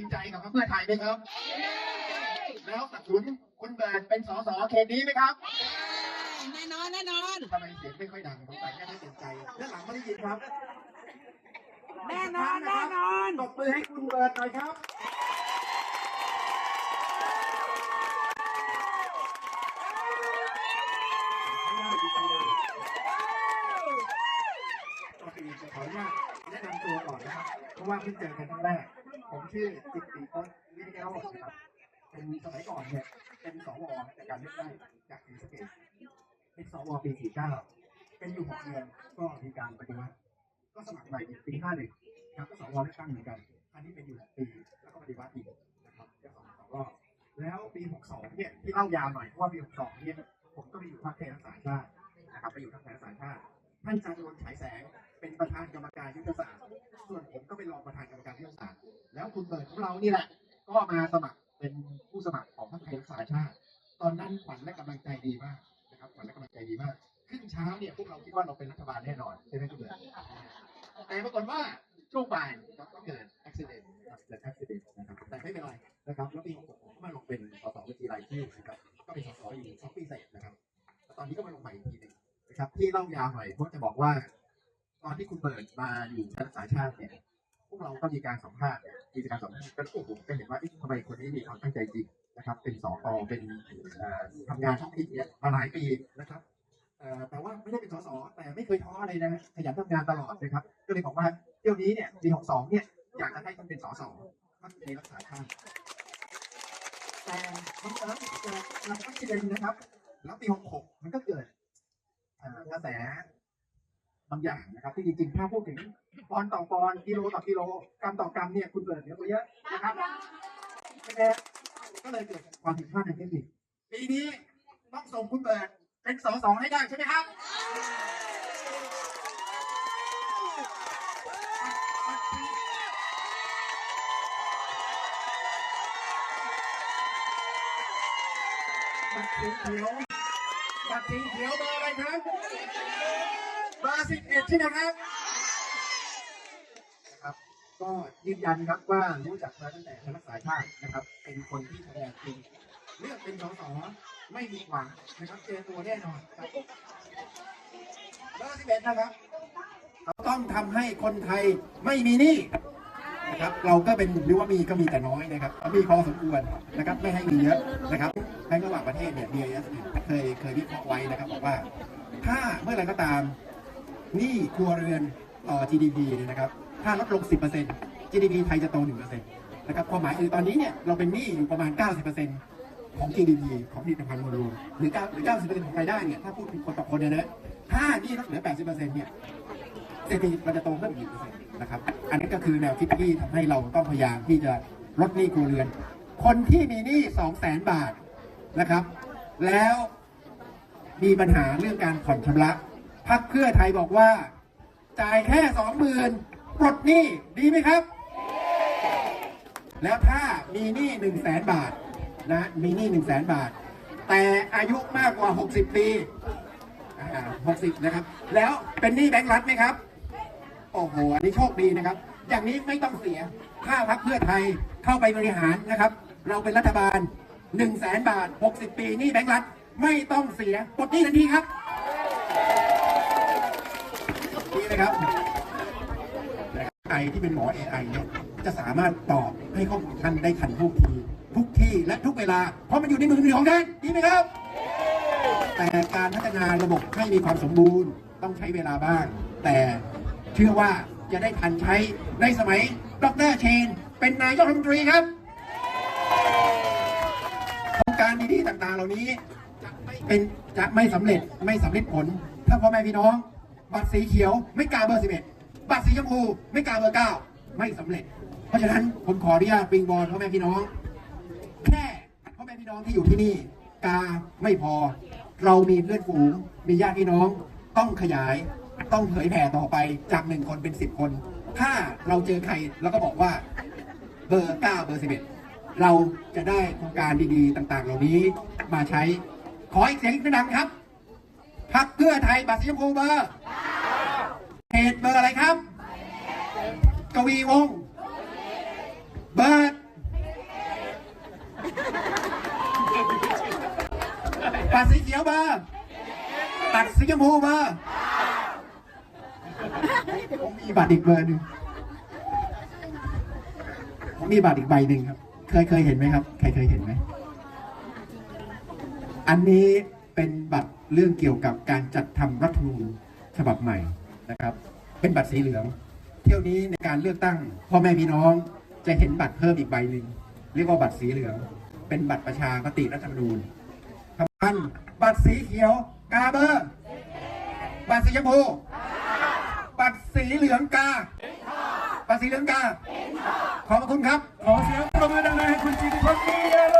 ริงใจกับพรรคเพื่อไทยไหมครับ แล้วสนับสนุนคุณเบิร์ดเป็นสสเขตนี้ไหมครับแน่นอนแน่นอนทำไมเสียงไม่ค่อยดังสงสัยแค่ไม่เต็มใจด้านหลังไม่ได้ยินครับแน่นอนแน่นอนตบมือให้คุณเบิร์ดหน่อยครับก่อนอื่นจะขออนุญาตแนะนำตัวก่อนนะครับ เพราะว่าเพิ่งเจอกันครั้งแรก ผมชื่อจิตติพจน์วิทยาโรจน์นะครับเป็นสมัยก่อนเนี่ยเป็นสวจากการเลือกตั้งจากศรีสะเกษเป็นสวปี49เป็นอยู่6เดือนก็มีการปฏิวัติก็สมัครใหม่อีกปี51ครับก็สวเลือกตั้งเหมือนกัน อันนี้เป็นอยู่6ปีแล้วก็ปฏิวัติอีกนะครับก็สองสองรอบแล้วปี62เนี่ยที่เล่ายาวหน่อยเพราะว่าปี62เนี่ยผมก็ไปอยู่ นี่แหละ ก็มาสมัครเป็นผู้สมัครของพรรคไทยรักษาชาติ ตอนนั้นขวัญและกำลังใจดีมากนะครับขวัญและกำลังใจดีมากครึ่งเช้าเนี่ยพวกเราคิดว่าเราเป็นรัฐบาลแน่นอนใช่ไหมคุณเบิร์ดแต่ปรากฏว่าช่วงบ่ายก็เกิดอุบิเหตุเกิดอุบิเหตุนะครับแต่ไม่เป็นไรนะครับแล้วปี66ผมก็มาลงเป็นสสบัญชีรายชื่อนะครับก็เป็นสสอยู่สองปีเศษนะครับตอนนี้ก็มาลงใหม่อีกทีหนึงนะครับที่เล่ายาวหน่อยเพราะจะบอกว่า ตอนที่คุณเบิร์ดมาอยู่รักษาชาติเนี่ย พวกเราก็มีการสัมภาษณ์มีการสัมภาษณ์ก็โอ้โหก็เห็นว่าเอ๊ะทำไมคนนี้มีความตั้งใจจริงนะครับ เป็นสอกเป็นเอ่อทำงานท้องถิ่นเนี่ยมาหลายปีนะครับแต่ว่าไม่ได้เป็นสสแต่ไม่เคยท้อเลยนะขยันทำงานตลอดนะครับ ก็เลยบอกว่าเที่ยวนี้เนี่ยปี62เนี่ยอยากจะให้ท่านเป็นสสท่านในรักษาชาติแต่บังเอิญเกิดการอักเดนนะครับ แล้วปี66มันก็เกิดกระแส บางอย่างนะครับ ที่จริงๆ ถ้าพูดถึงปอนด์ต่อปอนด์กิโลต่อกิโลกรัมต่อกรัมเนี่ยคุณเบิดเนี่ยก็เยอะนะครับก็เลยเกิดความผิดพลาดในเทคนิคปีนี้ต้องส่งคุณเบิร์ดเป็นสสให้ได้ใช่ไหมครับบัตรสีเขียวบัตรสีเขียวเบอร์อะไรครับ เบอร์สิบเอ็ดใช่ไหมครับนะครับ ก็ยืนยันครับว่ารู้จักมาตั้งแต่คณะสายชาตินะครับ เป็นคนที่แสดงจริงเลือกเป็นสสไม่มีหวังนะครับเจอตัวแน่นอนครับเบอร์สิบเอ็ดนะครับเราต้องทำให้คนไทยไม่มีหนี้นะครับเราก็เป็นหรือว่ามีก็มีแต่น้อยนะครับมีพอสมควรนะครับไม่ให้มีเยอะนะครับในระหว่างประเทศเนี่ย BIS เนี่ยเคยเคยวิเคราะห์ไว้นะครับบอกว่า ถ้าเมื่อไรก็ตาม หนี้ครัวเรือนต่อ GDP เนี่ยนะครับ ถ้าลดลง 10% GDP ไทยจะโต 1%นะครับความหมายคือตอนนี้เนี่ยเราเป็นหนี้อยู่ประมาณ 90%ของ GDP ของผลิตภัณฑ์มวลรวมหรือ9หรือ 90%ของรายได้เนี่ยถ้าพูดถึงคนต่อคนเนี่ยนะถ้าหนี้ลดเหลือ 80%เนี่ยเศรษฐกิจมันจะโตเพิ่มอีก1%นะครับ อันนี้ก็คือแนวคิดที่ทำให้เราต้องพยายามที่จะลดหนี้ครัวเรือน คนที่มีหนี้200,000 บาทนะครับ แล้วมีปัญหาเรื่องการผ่อนชำระ พักเพื่อไทยบอกว่า จ่ายแค่สองหมื่นปลดหนี้ดีไหมครับ แล้วถ้ามีหนี้หนึ่งแสนบาทนะมีหนี้หนึ่งแสนบาท แต่อายุมากกว่า 60 ปีหกสิบนะครับ แล้วเป็นหนี้แบงก์รัฐไหมครับ โอ้โห อันนี้โชคดีนะครับ อย่างนี้ไม่ต้องเสีย ถ้าพักเพื่อไทยเข้าไปบริหารนะครับ เราเป็นรัฐบาล1นึ่งแสนบาท 60 ปีหนี่แบงก์รัฐไม่ต้องเสียปลดหนี้ทันทีครับ ดีไหมครับไอที่เป็นหมอ AI เนี่ยจะสามารถตอบให้ข้อมูลท่านได้ทันทุกที ทุกที่และทุกเวลา เพราะมันอยู่ในมือถือของท่านดีไหมครับ แต่การพัฒนาระบบให้มีความสมบูรณ์ต้องใช้เวลาบ้าง แต่เชื่อว่าจะได้ทันใช้ในสมัยดรเชน เป็นนายกรัฐมนตรีครับโครงการดีๆต่างๆ เหล่านี้จะไม่เป็นจะไม่สำเร็จไม่สำเร็จผล ถ้าพ่อแม่พี่น้อง บัตรสีเขียวไม่กาเบอร์ 11 บัตรสีชมพูไม่กาเบอร์ 9 ไม่สำเร็จ เพราะฉะนั้นผมขออนุญาตปิงบอลพ่อแม่พี่น้อง แค่พ่อแม่พี่น้องที่อยู่ที่นี่ กาไม่พอ เรามีเพื่อนฝูงมีญาติพี่น้อง ต้องขยายต้องเผยแผ่ต่อไปจากหนึ่งคนเป็นสิบคน ถ้าเราเจอใครเราก็บอกว่าเบอร์9เบอร์11เราจะได้โครงการดีๆ ต่างๆ เหล่านี้มาใช้ ขออีกเสียงอีกดังครับพักเพื่อไทยบัตรสีชมพูเบอร์ จเบอร์อะไรครับ กวีวงเบอร์ดปัดสีเขียวเบอร์ตัดสีชมพูเบอร์ผมมีบัตรอีกเบอร์หนึ่งผมมีบัตรอีกใบหนึ่งครับ เคยเคยเห็นไหมครับ ใครเคยเห็นไหม อันนี้เป็นบัตรเรื่องเกี่ยวกับการจัดทำรัฐธรรมนูญฉบับใหม่นะครับ เป็นบัตรสีเหลือง เที่ยวนี้ในการเลือกตั้งพ่อแม่พี่น้องจะเห็นบัตรเพิ่มอีกใบหนึ่งเรียกว่าบัตรสีเหลือง เป็นบัตรประชามติรัฐธรรมนูญทำพันบัตรสีเขียวกาเบอร์บัตรสีชมพูบัตรสีเหลืองกาบัตรสีเหลืองกาขอบคุณครับ ขอเสียงปรบมือดังๆให้คุณจิติพจน์มีเยอะเลย